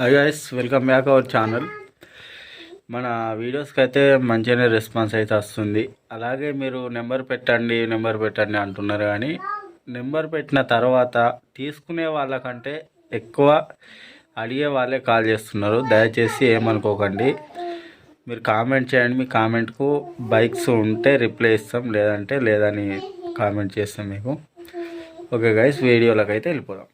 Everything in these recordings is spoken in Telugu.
Hi guys welcome back our channel మన వీడియోస్కి అయితే మంచిగానే రెస్పాన్స్ అయితే వస్తుంది. అలాగే మీరు నెంబర్ పెట్టండి నెంబర్ పెట్టండి అంటున్నారు కానీ నెంబర్ పెట్టిన తర్వాత తీసుకునే వాళ్ళకంటే ఎక్కువ అడిగే వాళ్ళే కాల్ చేస్తున్నారు. దయచేసి ఏమనుకోకండి. మీరు కామెంట్ చేయండి. మీ కామెంట్కు బైక్స్ ఉంటే రిప్లై ఇస్తాం. లేదంటే లేదని కామెంట్ చేస్తాం మీకు. ఓకే గైస్ వీడియోలోకి అయితే వెళ్ళిపోదాం.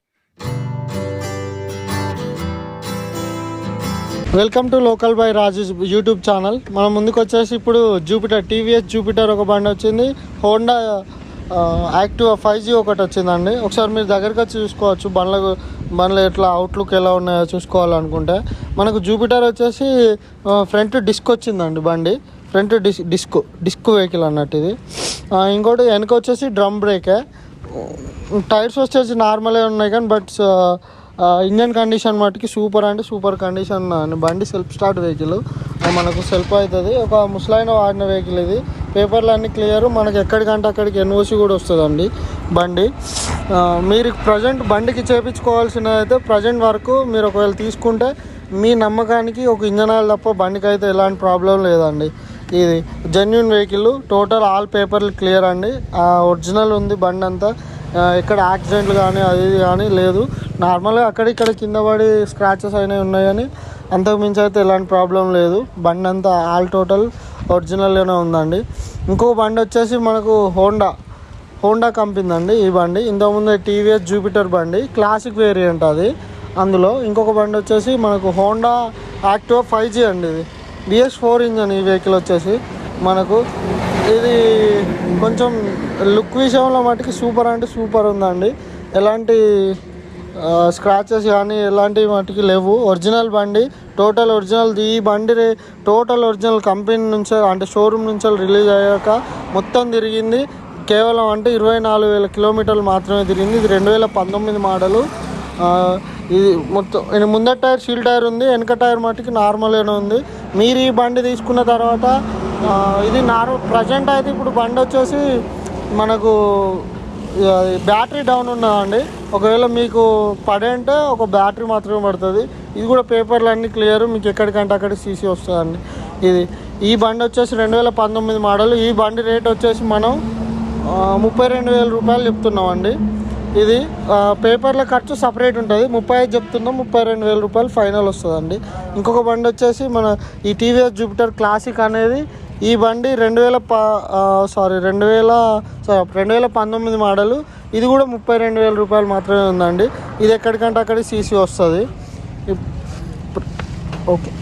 Welcome to local by Raju YouTube channel. మనం ముందుకు వచ్చేసి ఇప్పుడు జూపిటర్ టీవీఎస్ జూపిటర్ ఒక బండి వచ్చింది. హోండా యాక్టివ్ ఫైవ్ జీ ఒకటి వచ్చిందండి. ఒకసారి మీరు దగ్గరికి వచ్చి చూసుకోవచ్చు. బండ్ల బండ్లు ఎట్లా అవుట్లుక్ ఎలా ఉన్నాయో చూసుకోవాలనుకుంటే. మనకు జూపిటర్ వచ్చేసి ఫ్రంట్ డిస్క్ వచ్చిందండి బండి. Front disc disc disc vehicle అన్నట్టు ఇది. ఇంకోటి వెనక వచ్చేసి డ్రమ్ బ్రేకే. టైర్స్ వచ్చేసి నార్మలే ఉన్నాయి కానీ బట్ ఇంజన్ కండిషన్ మట్టుకి సూపర్ అంటే సూపర్ కండిషన్ బండి సెల్ఫ్ స్టార్ట్ వెహికల్ మనకు సెల్ఫ్ అవుతుంది. ఒక ముసలాయిన వాడిన వెహికల్ ఇది. పేపర్లు అన్నీ క్లియర్ మనకి ఎక్కడికంటే అక్కడికి ఎన్ఓసి కూడా వస్తుందండి బండి. మీరు ప్రజెంట్ బండికి చేపించుకోవాల్సినది అయితే ప్రజెంట్ వరకు మీరు ఒకవేళ తీసుకుంటే మీ నమ్మకానికి ఒక ఇంజన్ ఆయిల్ తప్ప బండికి అయితే ఎలాంటి ప్రాబ్లం లేదండి. ఇది జెన్యున్ వెహికల్ టోటల్ ఆల్ పేపర్లు క్లియర్ అండి. ఒరిజినల్ ఉంది బండి అంతా ఎక్కడ యాక్సిడెంట్లు కానీ అది కానీ లేదు. నార్మల్గా అక్కడిక్కడ కింద పడి స్క్రాచెస్ అయినవి ఉన్నాయని అంతకు మించి అయితే ఎలాంటి ప్రాబ్లం లేదు. బండి అంతా ఆల్ టోటల్ ఒరిజినల్గానే ఉందండి. ఇంకో బండి వచ్చేసి మనకు హోండా హోండా కంపెనీ అండి ఈ బండి. ఇంతకుముందు టీవీఎస్ జూపిటర్ బండి. క్లాసిక్ వేరియంట్ అది. అందులో ఇంకొక బండి వచ్చేసి మనకు హోండా యాక్టివ్ ఫైవ్ జీ అండి ఇది. బిఎస్ ఫోర్ ఇంజన్ ఈ వెహికల్ వచ్చేసి మనకు ఇది కొంచెం లుక్ విషయంలో మటుకి సూపర్ అంటే సూపర్ ఉందండి. ఎలాంటి స్క్రాచెస్ కానీ ఎలాంటి మటుకి లేవు. ఒరిజినల్ బండి టోటల్ ఒరిజినల్ ఈ బండి టోటల్ ఒరిజినల్ కంపెనీ నుంచే అంటే షోరూమ్ నుంచి రిలీజ్ అయ్యాక మొత్తం తిరిగింది. కేవలం అంటే ఇరవై నాలుగు వేల కిలోమీటర్లు మాత్రమే తిరిగింది. ఇది రెండు వేల పంతొమ్మిది మోడలు ఇది మొత్తం ఇది ముందర టైర్ షీల్ టైర్ ఉంది. వెనక టైర్ మట్టుకి నార్మల్గానే ఉంది. మీరు ఈ బండి తీసుకున్న తర్వాత ఇది నార్మల్ ప్రజెంట్ అయితే ఇప్పుడు బండి వచ్చేసి మనకు బ్యాటరీ డౌన్ ఉన్నదండి ఒకవేళ మీకు పడే అంటే ఒక బ్యాటరీ మాత్రమే పడుతుంది. ఇది కూడా పేపర్లు అన్నీ క్లియర్ మీకు ఎక్కడికంటే అక్కడికి సీసీ వస్తుందండి. ఇది ఈ బండి వచ్చేసి రెండు వేల పంతొమ్మిది మోడల్. ఈ బండి రేట్ వచ్చేసి మనం ముప్పై రెండు వేల రూపాయలు చెప్తున్నామండి. ఇది పేపర్ల ఖర్చు సపరేట్ ఉంటుంది. ముప్పై ఐదు చెప్తున్నాం ముప్పై రెండు వేల రూపాయలు ఫైనల్ వస్తుందండి. ఇంకొక బండి వచ్చేసి మన ఈ టీవీఎస్ జూపిటర్ క్లాసిక్ అనేది ఈ బండి రెండు వేల ప సారీ రెండు వేల సారీ రెండు వేల పంతొమ్మిది మోడలు. ఇది కూడా ముప్పై రెండు వేల రూపాయలు మాత్రమే ఉందండి. ఇది ఎక్కడికంటే అక్కడికి సీసీ వస్తుంది. ఓకే.